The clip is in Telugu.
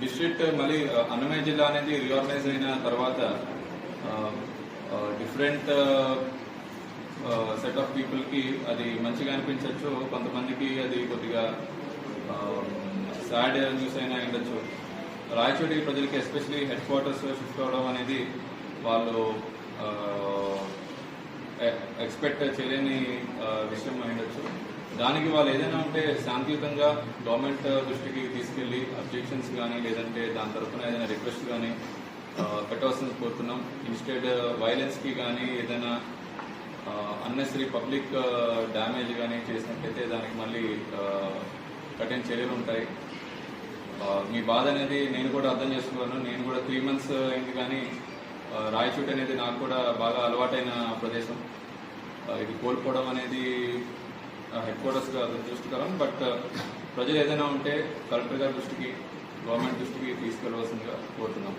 డిస్ట్రిక్ట్ మళ్ళీ అన్నమయ్య జిల్లా అనేది రీఆర్గనైజ్ అయిన తర్వాత డిఫరెంట్ సెట్ ఆఫ్ పీపుల్కి అది మంచిగా అనిపించవచ్చు కొంతమందికి అది కొద్దిగా సాడ్ న్యూస్ అయినా ఉండొచ్చు. రాయచోటి ప్రజలకి ఎస్పెషలీ హెడ్ క్వార్టర్స్ షిఫ్ట్ అవడం అనేది వాళ్ళు ఎక్స్పెక్ట్ చేయలేని ఆ, విషయం ఉండొచ్చు. దానికి వాళ్ళు ఏదైనా ఉంటే శాంతియుతంగా గవర్నమెంట్ దృష్టికి తీసుకెళ్ళి అబ్జెక్షన్స్ కానీ లేదంటే దాని తరఫున ఏదైనా రిక్వెస్ట్ కానీ పెట్టవలసింది కోరుతున్నాం. ఇన్స్టెడ్ వైలెన్స్కి కానీ ఏదైనా అన్నెసరీ పబ్లిక్ డ్యామేజ్ కానీ చేసినట్లయితే దానికి మళ్ళీ కఠిన చర్యలు ఉంటాయి. మీ బాధ అనేది నేను కూడా అర్థం చేసుకున్నాను. నేను కూడా త్రీ మంత్స్ అయింది కానీ రాయచూట్ అనేది నాకు కూడా బాగా అలవాటైన ప్రదేశం. ఇది కోల్పోవడం అనేది హెడ్ క్వార్టర్స్గా దృష్టికరం బట్ ప్రజలు ఏదైనా ఉంటే కలెక్టర్ గారి దృష్టికి గవర్నమెంట్ దృష్టికి తీసుకెళ్ళవలసిందిగా కోరుతున్నాం.